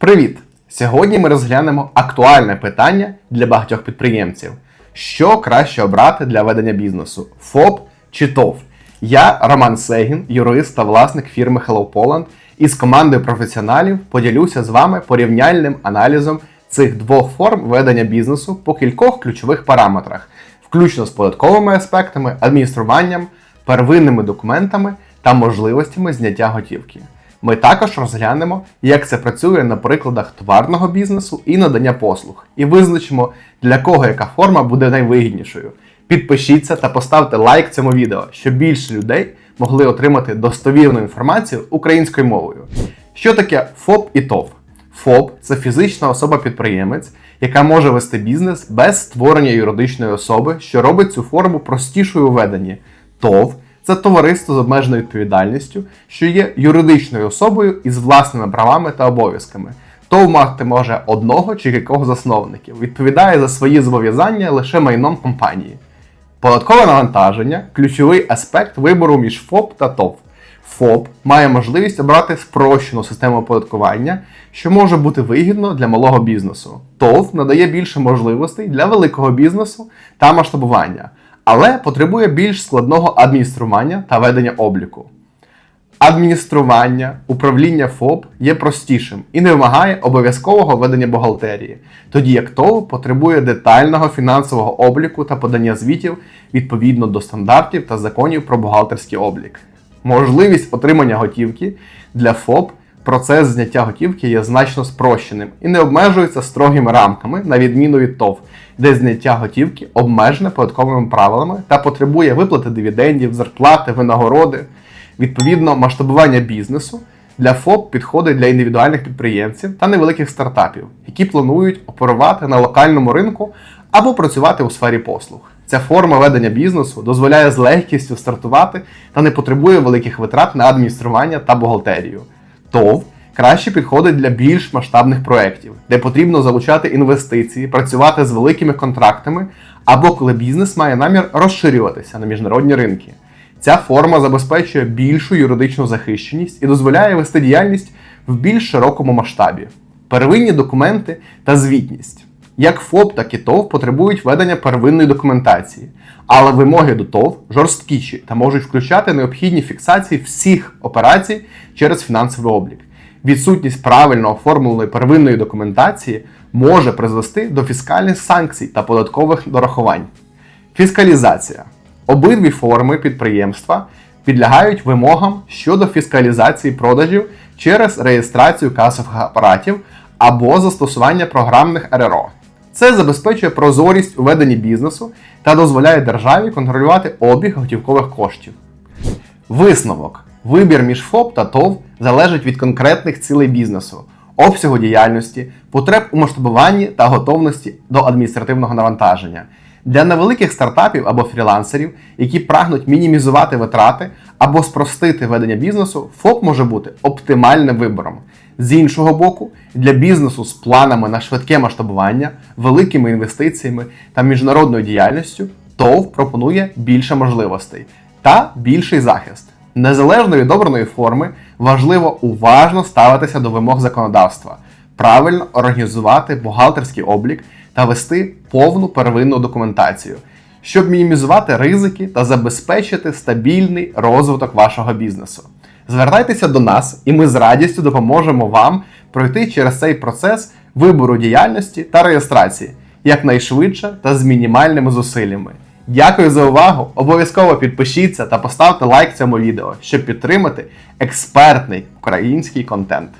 Привіт! Сьогодні ми розглянемо актуальне питання для багатьох підприємців: що краще обрати для ведення бізнесу ФОП чи ТОВ? Я Роман Сегін, юрист та власник фірми Hello Poland, і з командою професіоналів поділюся з вами порівняльним аналізом цих двох форм ведення бізнесу по кількох ключових параметрах, включно з податковими аспектами, адмініструванням, первинними документами та можливостями зняття готівки. Ми також розглянемо, як це працює на прикладах товарного бізнесу і надання послуг, і визначимо, для кого яка форма буде найвигіднішою. Підпишіться та поставте лайк цьому відео, щоб більше людей могли отримати достовірну інформацію українською мовою. Що таке ФОП і ТОВ? ФОП це фізична особа-підприємець, яка може вести бізнес без створення юридичної особи, що робить цю форму простішою у веденні. ТОВ це товариство з обмеженою відповідальністю, що є юридичною особою із власними правами та обов'язками. ТОВ мати може одного чи кількох засновників, відповідає за свої зобов'язання лише майном компанії. Податкове навантаження ключовий аспект вибору між ФОП та ТОВ. ФОП має можливість обрати спрощену систему оподаткування, що може бути вигідно для малого бізнесу. ТОВ надає більше можливостей для великого бізнесу та масштабування, але потребує більш складного адміністрування та ведення обліку. Адміністрування, управління ФОП є простішим і не вимагає обов'язкового ведення бухгалтерії, тоді як ТОВ потребує детального фінансового обліку та подання звітів відповідно до стандартів та законів про бухгалтерський облік. Можливість отримання готівки для ФОП процес зняття готівки є значно спрощеним і не обмежується строгими рамками, на відміну від ТОВ, де зняття готівки обмежене податковими правилами та потребує виплати дивідендів, зарплати, винагороди. Відповідно, масштабування бізнесу для ФОП підходить для індивідуальних підприємців та невеликих стартапів, які планують оперувати на локальному ринку або працювати у сфері послуг. Ця форма ведення бізнесу дозволяє з легкістю стартувати та не потребує великих витрат на адміністрування та бухгалтерію. ТОВ краще підходить для більш масштабних проєктів, де потрібно залучати інвестиції, працювати з великими контрактами, або коли бізнес має намір розширюватися на міжнародні ринки. Ця форма забезпечує більшу юридичну захищеність і дозволяє вести діяльність в більш широкому масштабі. Первинні документи та звітність. Як ФОП, так і ТОВ потребують ведення первинної документації, але вимоги до ТОВ жорсткіші та можуть включати необхідні фіксації всіх операцій через фінансовий облік. Відсутність правильно оформленої первинної документації може призвести до фіскальних санкцій та податкових дорахувань. Фіскалізація. Обидві форми підприємства підлягають вимогам щодо фіскалізації продажів через реєстрацію касових апаратів або застосування програмних РРО. Це забезпечує прозорість у веденні бізнесу та дозволяє державі контролювати обіг готівкових коштів. Висновок. Вибір між ФОП та ТОВ залежить від конкретних цілей бізнесу, обсягу діяльності, потреб у масштабуванні та готовності до адміністративного навантаження. Для невеликих стартапів або фрілансерів, які прагнуть мінімізувати витрати або спростити ведення бізнесу, ФОП може бути оптимальним вибором. З іншого боку, для бізнесу з планами на швидке масштабування, великими інвестиціями та міжнародною діяльністю, ТОВ пропонує більше можливостей та більший захист. Незалежно від обраної форми, важливо уважно ставитися до вимог законодавства, правильно організувати бухгалтерський облік та вести повну первинну документацію, щоб мінімізувати ризики та забезпечити стабільний розвиток вашого бізнесу. Звертайтеся до нас, і ми з радістю допоможемо вам пройти через цей процес вибору діяльності та реєстрації якнайшвидше та з мінімальними зусиллями. Дякую за увагу! Обов'язково підпишіться та поставте лайк цьому відео, щоб підтримати експертний український контент.